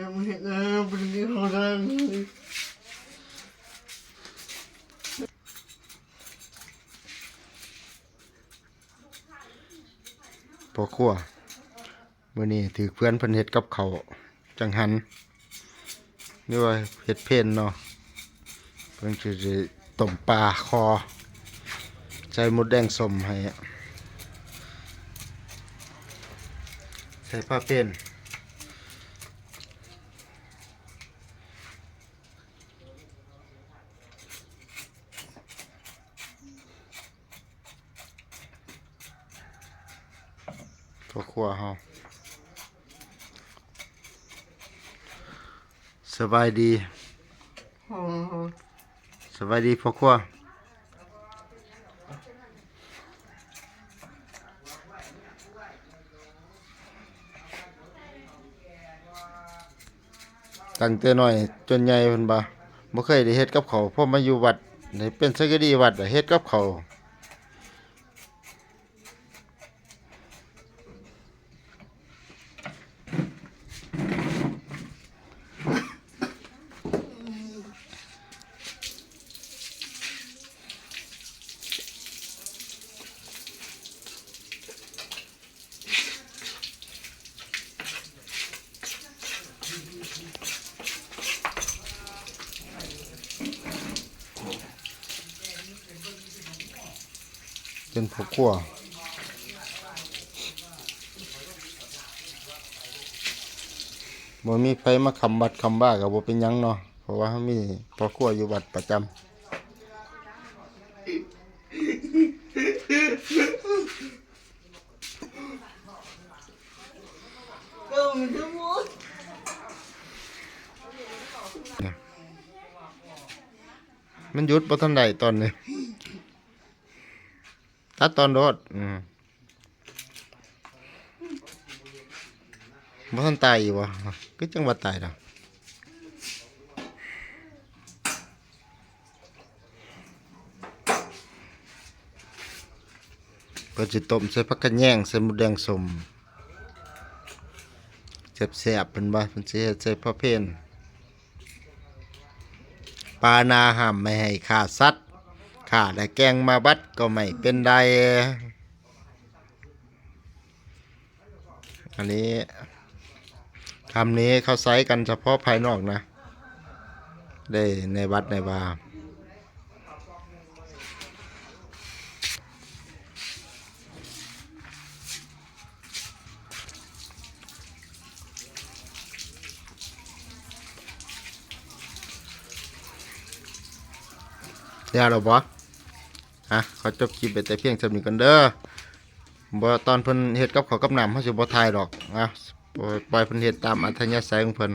ยังไม่เห็นนะเป็นที่เขาได้พอครัวมื้อนี้ถือเพื่อนเพิ่นเฮ็ดกับเขาจังหันนี่ว่าเฮ็ดเพนเนาะเพิ่นสิได้ต้มปลาคอใส่มดแดงสมให้ใส่ปลาเป็น พอครัวเฮาสบายดีสบายดีพ่อครัวตั้งแต่น้อยจนใหญ่เพิ่นบ่บ่เคยได้เฮ็ดกับเขาวพอมาอยู่วัดได้เป็นสักดีวัดได้เฮ็ดกับเขา เป็นพ่อครัวบ่มีไผมาคำบัดคำบ้าก็บ่เป็นยังเนาะเพราะว่ามีพ่อครัวอยู่วัดประจำมันยุดบ่ทันใดตอนนี้ ตัดตอนโดดอืมบ่ทันตายอีกวะก็จังว่าตายดอกก็สิต้มใส่ผักกะแยงใส่หมูแดงสมแซ่บๆเพิ่นว่าเพิ่นสิเฮ็ดใส่พระเพนปานาห้ามไม่ให้ขาดสัตว์ ขาและแกงมาบัดก็ไม่เป็นไดอันนี้คำนี้เขาใช้กันเฉพาะภายนอกนะ ได้ในวัดในวาเดี๋ยวเราบอ่ะขอจบคลิปไปแต่เพียงเท่านี้กันเด้อบ่ตอนเพิ่นเฮ็ดกับเขากับน้ำเขาสิบ่ทายดอกอะปล่อยปล่อยเพิ่นเฮ็ดตามอัธยาศัยของเพิ่น